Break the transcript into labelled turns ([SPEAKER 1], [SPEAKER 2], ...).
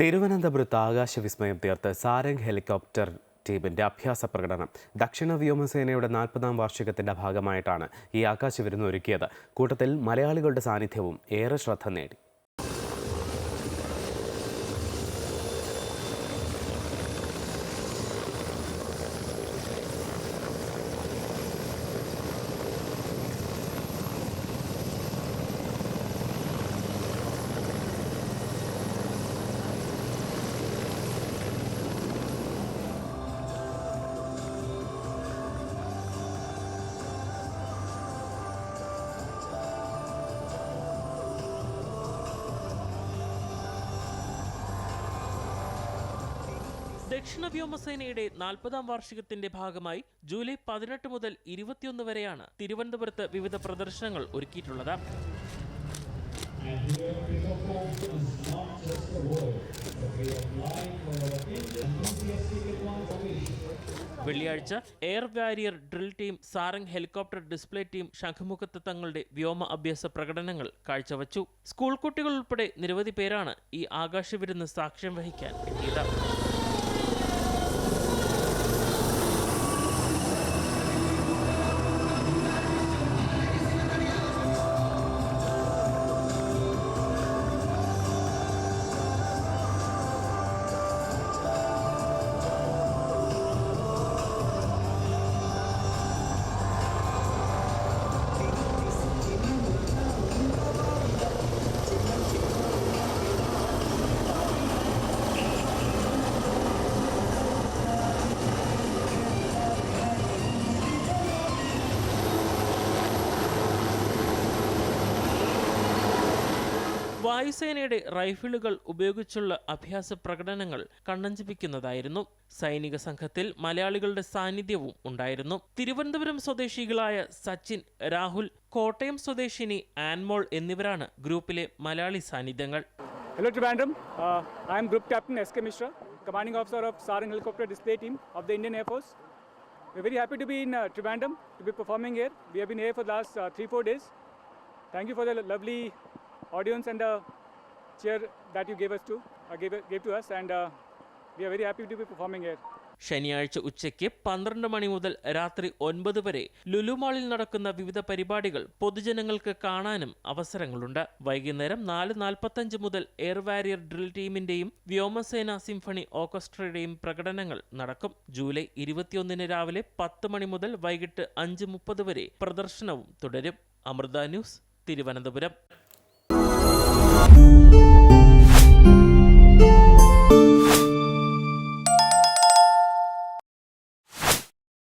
[SPEAKER 1] തിരുവനന്തപുരത്ത് ആകാശവിസ്മയം തീർത്ത് സാരംഗ് ഹെലികോപ്റ്റർ ടീമിന്റെ അഭ്യാസ പ്രകടനം. ദക്ഷിണ വ്യോമസേനയുടെ നാൽപ്പതാം വാർഷികത്തിന്റെ ഭാഗമായിട്ടാണ് ഈ ആകാശവിരുന്ന് ഒരുക്കിയത്. കൂട്ടത്തിൽ മലയാളികളുടെ സാന്നിധ്യവും ഏറെ ശ്രദ്ധ നേടി.
[SPEAKER 2] ദക്ഷിണ വ്യോമസേനയുടെ നാൽപ്പതാം വാർഷികത്തിന്റെ ഭാഗമായി ജൂലൈ പതിനെട്ട് മുതൽ ഇരുപത്തിയൊന്ന് വരെയാണ് തിരുവനന്തപുരത്ത് വിവിധ പ്രദർശനങ്ങൾ ഒരുക്കിയിട്ടുള്ളത്. വെള്ളിയാഴ്ച air warrior drill team Sarang helicopter display team ശംഖുമുഖത്ത് തങ്ങളുടെ വ്യോമ അഭ്യാസ പ്രകടനങ്ങൾ കാഴ്ചവച്ചു. സ്കൂൾ കുട്ടികൾ ഉൾപ്പെടെ നിരവധി പേരാണ് ഈ ആകാശവിരുന്ന് സാക്ഷ്യം വഹിക്കാൻ എത്തിയത്. വായുസേനയുടെ റൈഫിളുകൾ ഉപയോഗിച്ചുള്ള അഭ്യാസ പ്രകടനങ്ങൾ കണ്ണഞ്ചിപ്പിക്കുന്നതായിരുന്നു. സൈനിക സംഘത്തിൽ മലയാളികളുടെ സാന്നിധ്യവും ഉണ്ടായിരുന്നു. തിരുവനന്തപുരം സ്വദേശികളായ സച്ചിൻ രാഹുൽ കോട്ടയം സ്വദേശിനി ആൻമോൾ എന്നിവരാണ് ഗ്രൂപ്പിലെ Malayali സാന്നിധ്യങ്ങൾ.
[SPEAKER 3] Hello Trivandrum I am group captain S K Mishra commanding officer of Sarang helicopter display team of the Indian Air Force we very happy to be in Trivandrum to be performing here we have been here for last three four days thank you for the lovely audience and the cheer that you gave us to, uh, gave, gave to us and uh, we are very happy to be performing here.
[SPEAKER 2] ശനിയാഴ്ച ഉച്ചയ്ക്ക് പന്ത്രണ്ട് മണി മുതൽ രാത്രി ഒൻപത് വരെ ലുലുമാളിൽ നടക്കുന്ന വിവിധ പരിപാടികൾ പൊതുജനങ്ങൾക്ക് കാണാനും അവസരങ്ങളുണ്ട്. വൈകുന്നേരം നാല് നാൽപ്പത്തഞ്ച് മുതൽ എയർ വാരിയർ ഡ്രിൽ ടീമിന്റെയും വ്യോമസേന സിംഫണി ഓർക്കസ്ട്രയുടെയും പ്രകടനങ്ങൾ നടക്കും. ജൂലൈ ഇരുപത്തിയൊന്നിന് രാവിലെ പത്ത് മണി മുതൽ വൈകിട്ട് അഞ്ച് മുപ്പത് വരെ പ്രദർശനവും തുടരും. അമൃത ന്യൂസ് തിരുവനന്തപുരം.